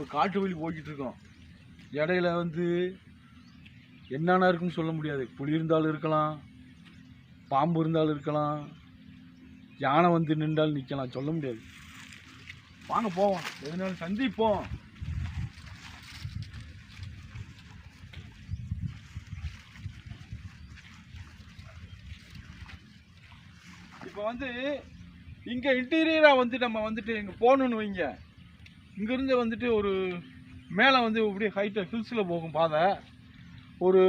இப்போ காட்டு வழி போய்கிட்டு இருக்கோம் இடையில வந்து என்னென்ன இருக்குன்னு சொல்ல முடியாது. புலி இருந்தாலும் இருக்கலாம் பாம்பு இருந்தாலும் இருக்கலாம் யானை வந்து நின்றாலும் நிற்கலாம் சொல்ல முடியாது. வாங்க போவோம். எதுனாலும் சந்திப்போம். இப்போ வந்து இங்கே இன்டீரியராக வந்து நம்ம வந்துட்டு இங்கே போகணுன்னு வைங்க. இங்கேருந்து வந்துட்டு ஒரு மேலே வந்து அப்படியே ஹைட்டு ஹில்ஸில் போகும் பாதை. ஒரு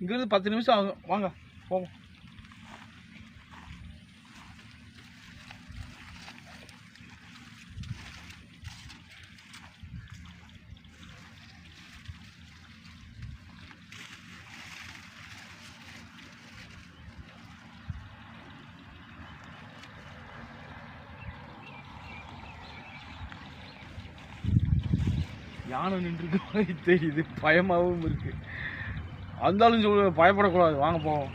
இங்கேருந்து பத்து நிமிஷம் ஆகும். வாங்க போவோம். யானை நின்றுக்கு மாதிரி தெரியுது. பயமாகவும் இருக்கு. அந்தாலும் சொல்ல பயப்படக்கூடாது. வாங்க போவோம்.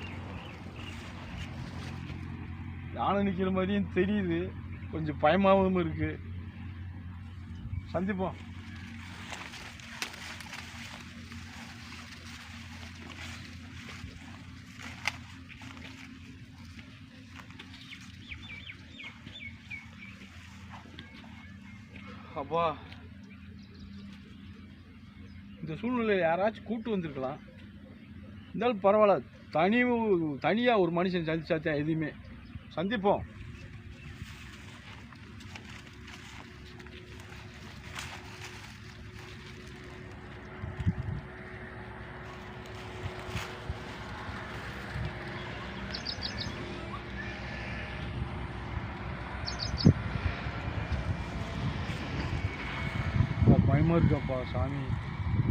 யானை நிற்கிற மாதிரியும் தெரியுது. கொஞ்சம் பயமாகவும் இருக்கு. சந்திப்போம். அப்பா. இந்த சூழ்நிலையில் யாராச்சும் கூட்டு வந்திருக்கலாம். இருந்தாலும் பரவாயில்ல. தனி தனியாக ஒரு மனுஷன் சந்திச்சாத்தா எதுவுமே. சந்திப்போம். அப்பா, பயமா இருக்கப்பா சாமி.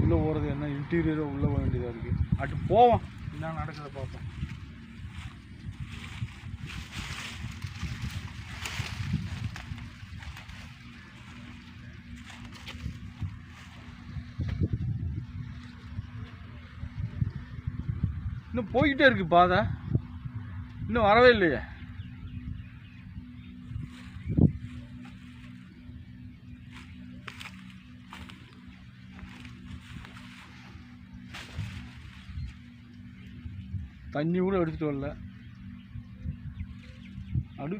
உள்ளே போகிறது என்ன? இன்டீரியராக உள்ளே போக வேண்டியதாக இருக்குது அட்டு போவோம். என்ன நடக்குது பார்ப்போம். இன்னும் போய்கிட்டே இருக்கு பாதை. இன்னும் வரவே இல்லையே. தண்ணி கூட எடுத்துகிட்டு வரல. அடு